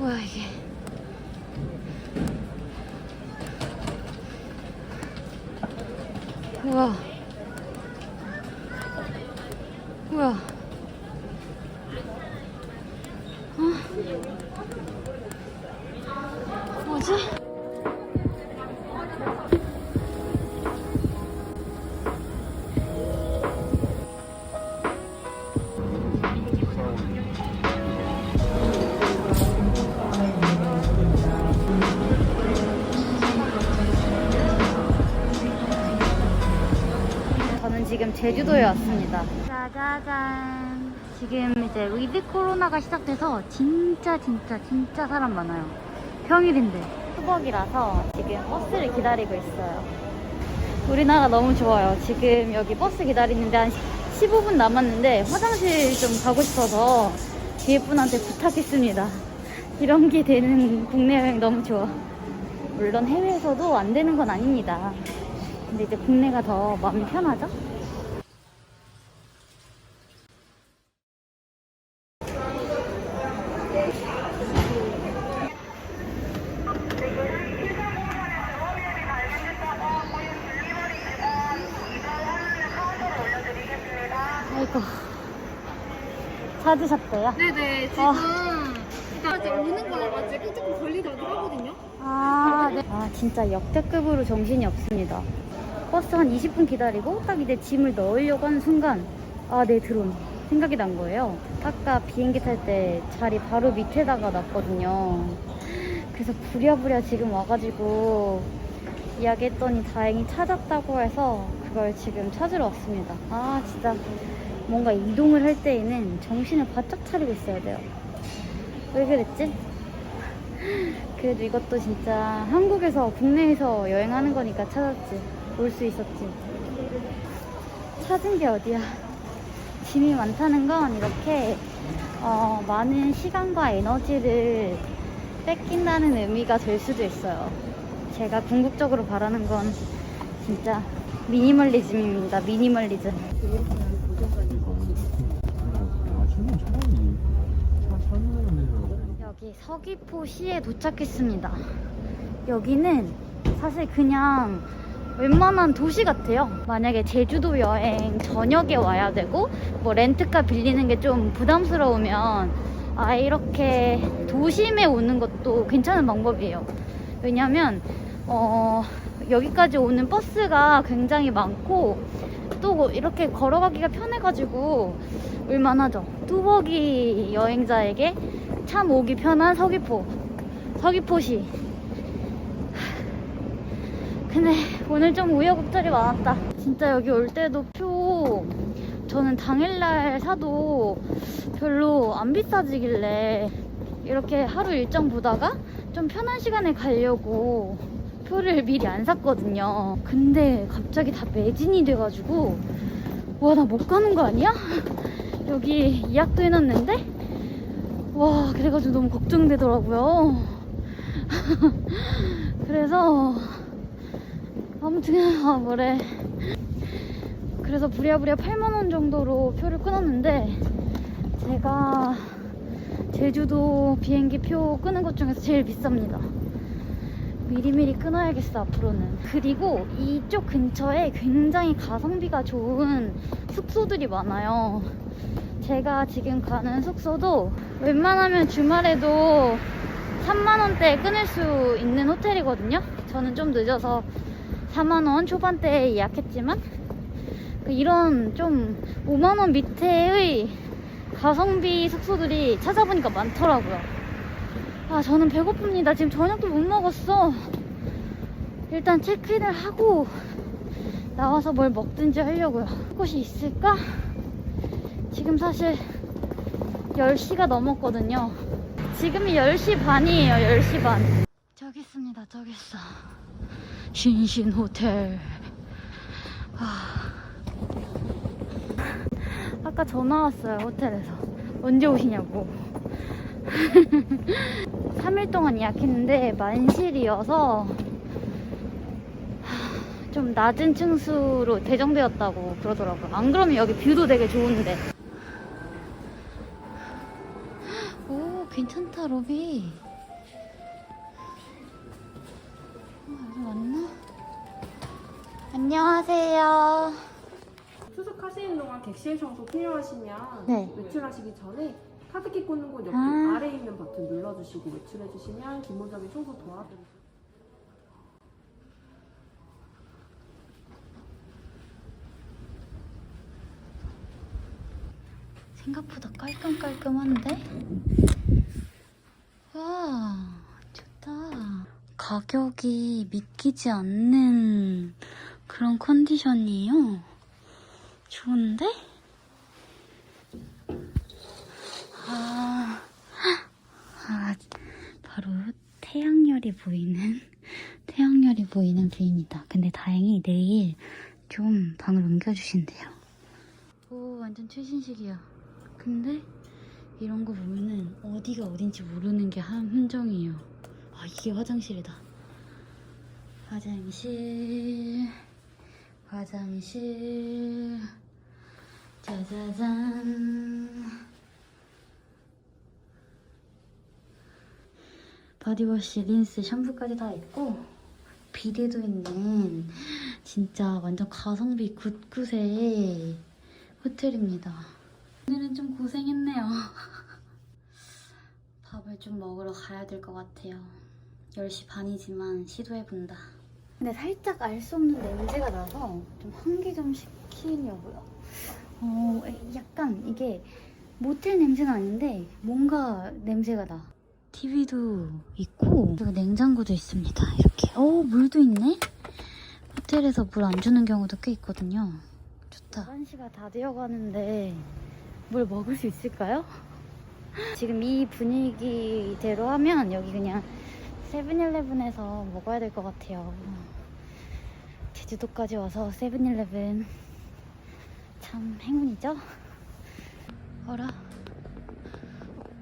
뭐야 이게? 우와. 제주도에 왔습니다. 짜자잔. 지금 이제 위드 코로나가 시작돼서 진짜 진짜 진짜 사람 많아요. 평일인데. 수박이라서 지금 버스를 기다리고 있어요. 우리나라 너무 좋아요. 지금 여기 버스 기다리는데 한 15분 남았는데 화장실 좀 가고 싶어서 뒤에 분한테 부탁했습니다. 이런 게 되는 국내 여행 너무 좋아. 물론 해외에서도 안 되는 건 아닙니다. 근데 이제 국내가 더 마음이 편하죠? 아이고. 찾으셨대요? 네네 지금 아. 진짜 아직 오는 거여가지고 조금 걸리다고 하거든요. 아, 네. 아, 진짜 역대급으로 정신이 없습니다. 버스 한 20분 기다리고 딱 이제 짐을 넣으려고 하는 순간 아, 네, 드론. 생각이 난 거예요. 아까 비행기 탈 때 자리 바로 밑에다가 놨거든요. 그래서 부랴부랴 지금 와가지고 이야기했더니 다행히 찾았다고 해서 그걸 지금 찾으러 왔습니다. 아, 진짜 뭔가 이동을 할 때에는 정신을 바짝 차리고 있어야 돼요. 왜 그랬지? 그래도 이것도 진짜 한국에서 국내에서 여행하는 거니까 찾았지. 올 수 있었지. 찾은 게 어디야? 짐이 많다는 건 이렇게 어, 많은 시간과 에너지를 뺏긴다는 의미가 될 수도 있어요. 제가 궁극적으로 바라는 건 진짜 미니멀리즘입니다. 미니멀리즘 여기 서귀포시에 도착했습니다. 여기는 사실 그냥 웬만한 도시 같아요. 만약에 제주도 여행 저녁에 와야 되고 뭐 렌트카 빌리는 게 좀 부담스러우면 아 이렇게 도심에 오는 것도 괜찮은 방법이에요. 왜냐면 어 여기까지 오는 버스가 굉장히 많고 또 이렇게 걸어가기가 편해가지고 올만하죠. 뚜벅이 여행자에게 참 오기 편한 서귀포 서귀포시. 근데 오늘 좀 우여곡절이 많았다. 진짜 여기 올 때도 표 저는 당일날 사도 별로 안 비싸지길래 이렇게 하루 일정 보다가 좀 편한 시간에 가려고 표를 미리 안 샀거든요. 근데 갑자기 다 매진이 돼가지고 와 나 못 가는 거 아니야? 여기 예약도 해놨는데 와 그래가지고 너무 걱정되더라고요. 그래서 아무튼 아 뭐래. 그래서 부랴부랴 8만원 정도로 표를 끊었는데 제가 제주도 비행기 표 끄는 것 중에서 제일 비쌉니다. 미리미리 끊어야겠어 앞으로는. 그리고 이쪽 근처에 굉장히 가성비가 좋은 숙소들이 많아요 제가 지금 가는 숙소도 웬만하면 주말에도 3만원대에 끊을 수 있는 호텔이거든요. 저는 좀 늦어서 4만원 초반대에 예약했지만 그 이런 좀 5만원 밑에의 가성비 숙소들이 찾아보니까 많더라고요. 아, 저는 배고픕니다. 지금 저녁도 못 먹었어. 일단 체크인을 하고 나와서 뭘 먹든지 하려고요. 곳이 있을까? 지금 사실 10시가 넘었거든요. 지금이 10시 반이에요, 10시 반. 저기 있습니다, 저기 있어. 신신 호텔. 아. 아까 전화 왔어요, 호텔에서. 언제 오시냐고. 3일 동안 예약했는데 만실이어서 좀 낮은 층수로 배정되었다고 그러더라고요. 안 그러면 여기 뷰도 되게 좋은데. 괜찮다 로비 어, 왔나? 안녕하세요 투숙하시는 동안 객실 청소 필요하시면 네. 외출하시기 전에 카드키 꽂는 곳 옆에 아. 아래에 있는 버튼 눌러주시고 외출해주시면 기본적인 청소 도와드립니다 생각보다 깔끔깔끔한데? 가격이 믿기지 않는 그런 컨디션이에요. 좋은데? 아, 아, 바로 태양열이 보이는, 태양열이 보이는 뷰입니다. 근데 다행히 내일 좀 방을 옮겨주신대요. 오, 완전 최신식이야. 근데 이런 거 보면은 어디가 어딘지 모르는 게한 함정이에요. 아, 이게 화장실이다. 화장실, 화장실, 짜자잔. 바디워시, 린스, 샴푸까지 다 있고 비데도 있는 진짜 완전 가성비 굿굿의 호텔입니다. 오늘은 좀 고생했네요. 밥을 좀 먹으러 가야 될 것 같아요. 10시 반이지만 시도해본다. 근데 살짝 알 수 없는 냄새가 나서 좀 환기 좀 시키려고요. 어, 약간 이게 모텔 냄새는 아닌데 뭔가 냄새가 나. TV도 있고 그리고 냉장고도 있습니다. 이렇게. 오, 물도 있네? 호텔에서 물 안 주는 경우도 꽤 있거든요. 좋다. 11시가 다 되어가는데 뭘 먹을 수 있을까요? 지금 이 분위기대로 하면 여기 그냥 세븐일레븐에서 먹어야 될 것 같아요. 제주도까지 와서 세븐일레븐 참 행운이죠? 어라?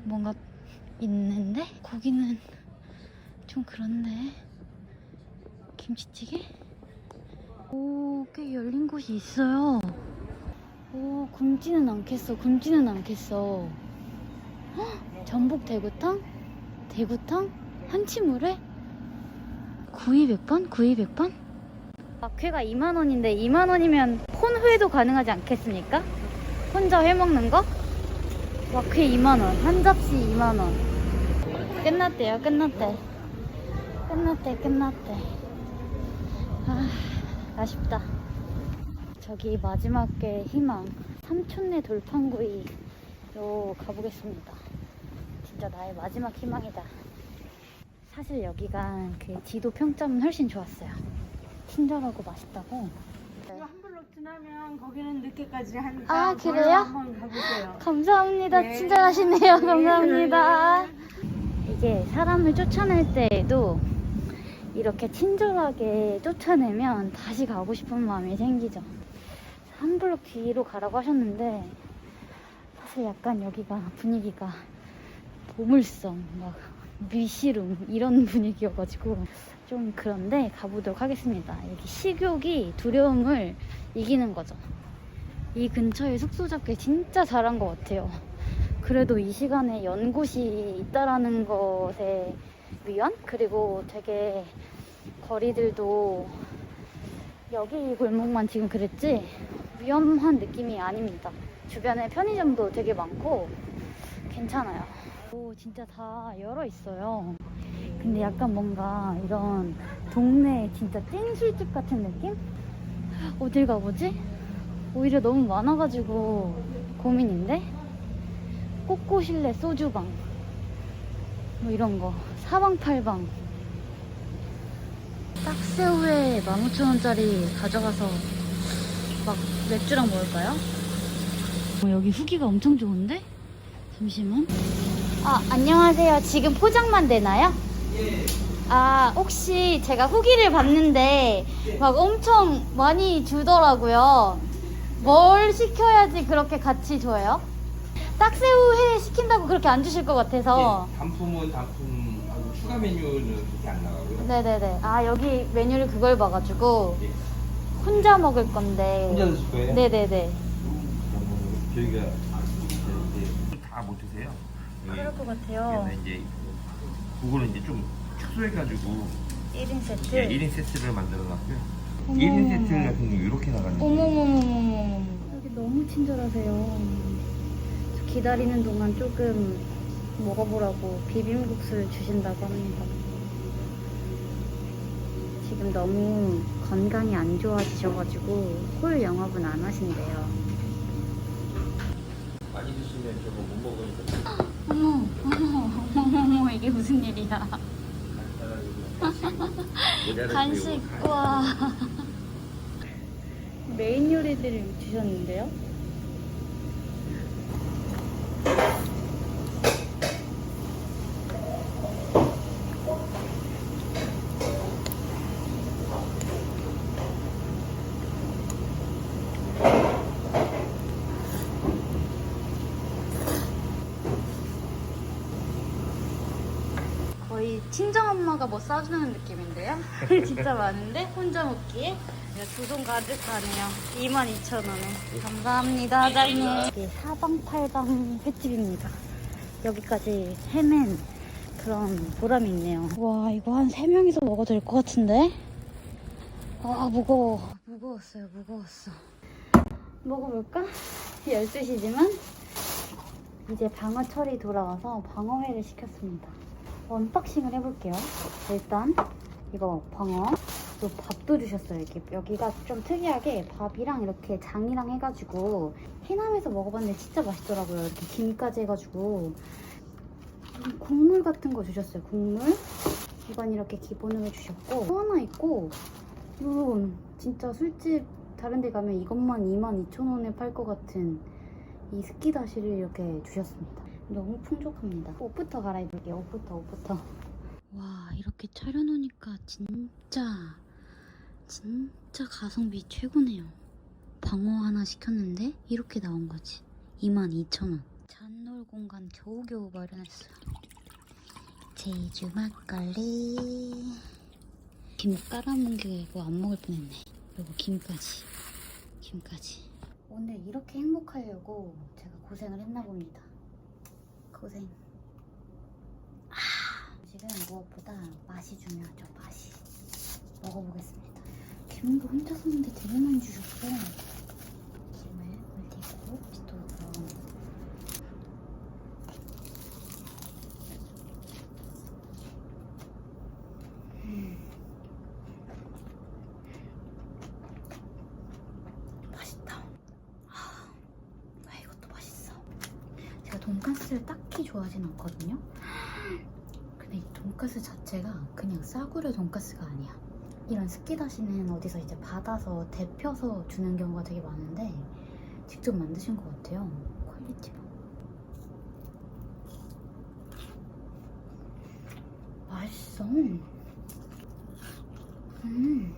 뭔가 있는데? 고기는 좀 그런데 김치찌개? 오, 꽤 열린 곳이 있어요. 오, 굶지는 않겠어. 굶지는 않겠어. 헉, 전복 대구탕? 대구탕? 한치물에? 구이 백반? 구이 백반? 막회가 2만 원인데 2만 원이면 혼회도 가능하지 않겠습니까? 혼자 회 먹는 거? 막회 2만 원, 한 접시 2만 원. 끝났대요, 끝났대. 끝났대, 끝났대. 아, 아쉽다. 저기 마지막의 희망 삼촌네 돌판구이로 가보겠습니다. 진짜 나의 마지막 희망이다. 사실 여기가 그 지도 평점은 훨씬 좋았어요. 친절하고 맛있다고. 한 블록 지나면 거기는 늦게까지 한 아, 장 그래요? 한번 가보세요. 감사합니다. 네. 친절하시네요. 감사합니다. 이게 사람을 쫓아낼 때에도 이렇게 친절하게 쫓아내면 다시 가고 싶은 마음이 생기죠. 한 블록 뒤로 가라고 하셨는데 사실 약간 여기가 분위기가 보물섬, 막 미시룸 이런 분위기여가지고 좀 그런데 가보도록 하겠습니다. 여기 식욕이 두려움을 이기는 거죠. 이 근처에 숙소 잡기 진짜 잘한 것 같아요. 그래도 이 시간에 연곳이 있다라는 것에 위안? 그리고 되게 거리들도 여기 골목만 지금 그랬지 위험한 느낌이 아닙니다. 주변에 편의점도 되게 많고 괜찮아요. 오, 진짜 다 열어 있어요. 근데 약간 뭔가 이런 동네 진짜 찐 술집 같은 느낌? 어딜 가보지? 오히려 너무 많아가지고 고민인데? 꼬꼬실내 소주방 뭐 이런 거 사방팔방 딱새우에 15,000원짜리 가져가서 막 맥주랑 먹을까요? 어, 여기 후기가 엄청 좋은데? 잠시만 아 안녕하세요 지금 포장만 되나요? 아 혹시 제가 후기를 봤는데 막 엄청 많이 주더라고요 뭘 시켜야지 그렇게 같이 줘요? 딱새우 회 시킨다고 그렇게 안 주실 것 같아서 예, 단품은 단품하고 추가 메뉴는 그렇게 안 나가고요. 네네네 아 여기 메뉴를 그걸 봐가지고 예. 혼자 먹을 건데 혼자 드실 거예요? 네네네 그러면 저희가 이제 다못 드세요. 여기 그럴 것 같아요 이제 그거는 이제 좀 축소해가지고 1인 세트 예, 1인 세트를 만들어 놨고요. 어머. 1인 세트 같은 거 이렇게 나가는 거 어머머머머머. 여기 너무 친절하세요. 저 기다리는 동안 조금 먹어보라고 비빔국수를 주신다고 합니다. 지금 너무 건강이 안 좋아지셔가지고 홀 영업은 안 하신대요. 많이 드시면 저거 못 먹으니까 어머, 어머, 어머, 어머, 이게 무슨 일이야. 간식, 들고 와. 메인 요리들을 주셨는데요? 친정 엄마가 뭐 싸주는 느낌인데요? 진짜 많은데? 혼자 먹기에? 두손 가득하네요. 22,000원에. 감사합니다, 사장님. 이게 사방팔방 횟집입니다. 여기까지 헤맨 그런 보람이 있네요. 와, 이거 한 3명이서 먹어도 될 것 같은데? 아, 무거워. 무거웠어요, 무거웠어. 먹어볼까? 12시지만 이제 방어 철이 돌아와서 방어회를 시켰습니다. 언박싱을 해볼게요. 일단 이거 방어 또 밥도 주셨어요. 이렇게 여기가 좀 특이하게 밥이랑 이렇게 장이랑 해가지고 해남에서 먹어봤는데 진짜 맛있더라고요. 이렇게 김까지 해가지고 음, 국물 같은 거 주셨어요. 국물 이건 이렇게 기본으로 주셨고 또 하나 있고 이건 진짜 술집 다른 데 가면 이것만 22,000원에 팔 것 같은 이 스키다시를 이렇게 주셨습니다. 너무 풍족합니다. 옷부터 갈아입을게요. 옷부터, 옷부터. 와, 이렇게 차려놓으니까 진짜, 진짜 가성비 최고네요. 방어 하나 시켰는데 이렇게 나온 거지. 22,000원. 잔놀 공간 겨우겨우 마련했어요. 제주 막걸리. 김 이거 안 먹을 뻔했네. 그리고 김까지. 김까지. 오늘 이렇게 행복하려고 제가 고생을 했나 봅니다. 고생. 아, 지금 무엇보다 맛이 중요하죠. 맛이. 먹어보겠습니다. 김도 혼자 샀는데 되게 많이 주셨어. 김을 올리고 비토로. 음. 맛있다. 아, 아, 이것도 맛있어. 제가 돈까스를 딱히 좋아하진 않거든요. 근데 이 돈까스 자체가 그냥 싸구려 돈까스가 아니야. 이런 스키다시는 어디서 이제 받아서 데펴서 주는 경우가 되게 많은데 직접 만드신 것 같아요. 퀄리티가. 맛있어. 음.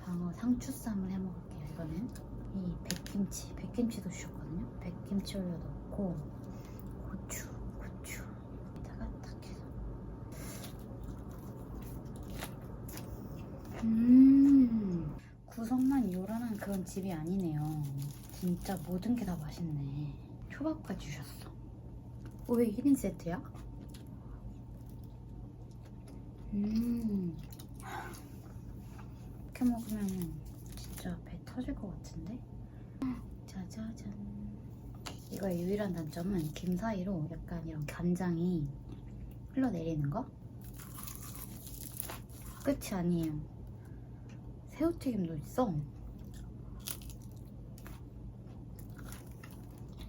방어 상추쌈을 해 먹을게요. 이거는 이 백김치, 백김치도 주셨거든요. 백김치 올려 넣고 고추, 고추 여기다가 딱 해서 음 구성만 요란한 그런 집이 아니네요. 진짜 모든 게 다 맛있네. 초밥까지 주셨어. 어, 왜 1인 세트야? 음 이렇게 먹으면 진짜 배 터질 것 같은데? 짜자잔. 이거의 유일한 단점은 김 사이로 약간 이런 간장이 흘러내리는 거? 끝이 아니에요. 새우튀김도 있어.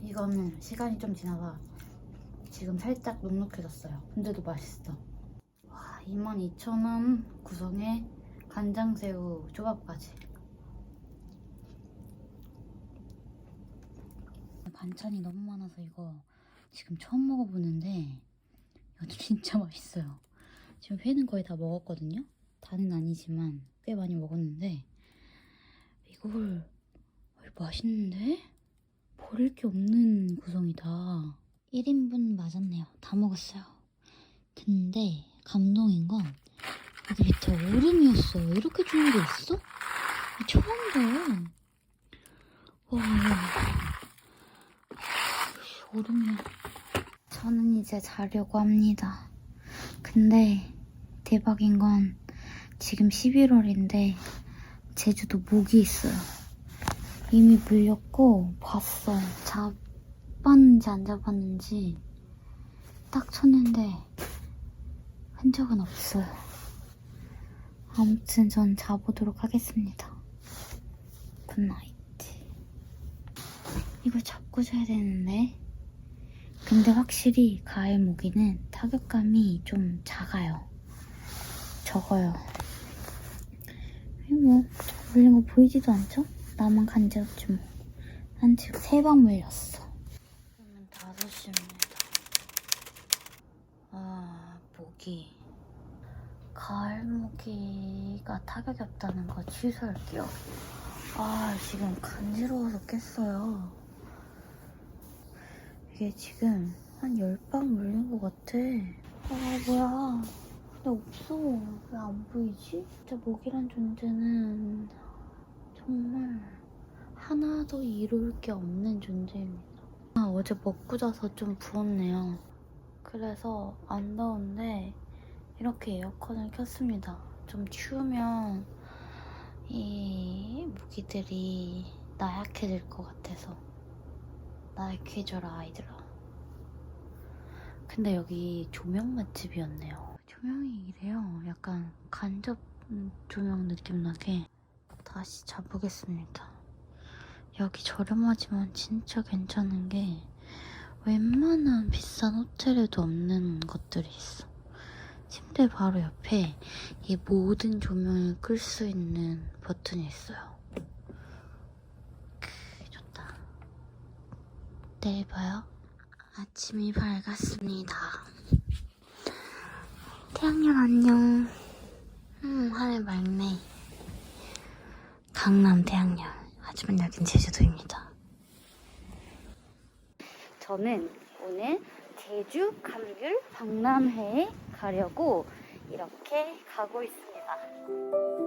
이거는 시간이 좀 지나서 지금 살짝 눅눅해졌어요. 근데도 맛있어. 와, 22,000원 구성에 간장새우 조밥까지. 반찬이 너무 많아서 이거 지금 처음 먹어보는데 이것도 진짜 맛있어요. 지금 회는 거의 다 먹었거든요. 다는 아니지만 꽤 많이 먹었는데 이걸 어, 맛있는데? 버릴 게 없는 구성이다. 1인분 맞았네요. 다 먹었어요. 근데 감동인 건 여기 밑에 얼음이었어요. 이렇게 주는 게 있어? 처음 봐요. 와, 얼음이야. 저는 이제 자려고 합니다. 근데 대박인 건 지금 11월인데 제주도 모기 있어요. 이미 물렸고 봤어. 잡았는지 안 잡았는지 딱 쳤는데 흔적은 없어요. 아무튼 전 자보도록 하겠습니다. 굿나잇. 이걸 잡고 자야 되는데. 근데 확실히 가을 모기는 타격감이 좀 작아요. 적어요. 뭐, 물린 거 보이지도 않죠? 나만 간지럽지 뭐. 한 지금 세 방 물렸어. 그러면 5시입니다. 아, 모기. 가을 모기가 타격이 없다는 거 취소할게요. 아, 지금 간지러워서 깼어요. 이게 지금 한 10방 물린 것 같아. 아, 뭐야. 근데 없어. 왜 안 보이지? 진짜 모기란 존재는 정말 하나도 이룰 게 없는 존재입니다. 아, 어제 먹고 자서 좀 부었네요. 그래서 안 더운데 이렇게 에어컨을 켰습니다. 좀 추우면 이 모기들이 나약해질 것 같아서 나약해져라 아이들아. 근데 여기 조명 맛집이었네요. 조명이 이래요. 약간 간접 음, 조명 느낌 나게 다시 자보겠습니다. 여기 저렴하지만 진짜 괜찮은 게 웬만한 비싼 호텔에도 없는 것들이 있어. 침대 바로 옆에 이 모든 조명을 끌 수 있는 버튼이 있어요. 크, 좋다. 내일 봐요. 아침이 밝았습니다. 태양열 안녕. 음, 하늘 맑네. 강남 태양열. 하지만 여긴 제주도입니다. 저는 오늘 제주 감귤 박람회에 가려고 이렇게 가고 있습니다.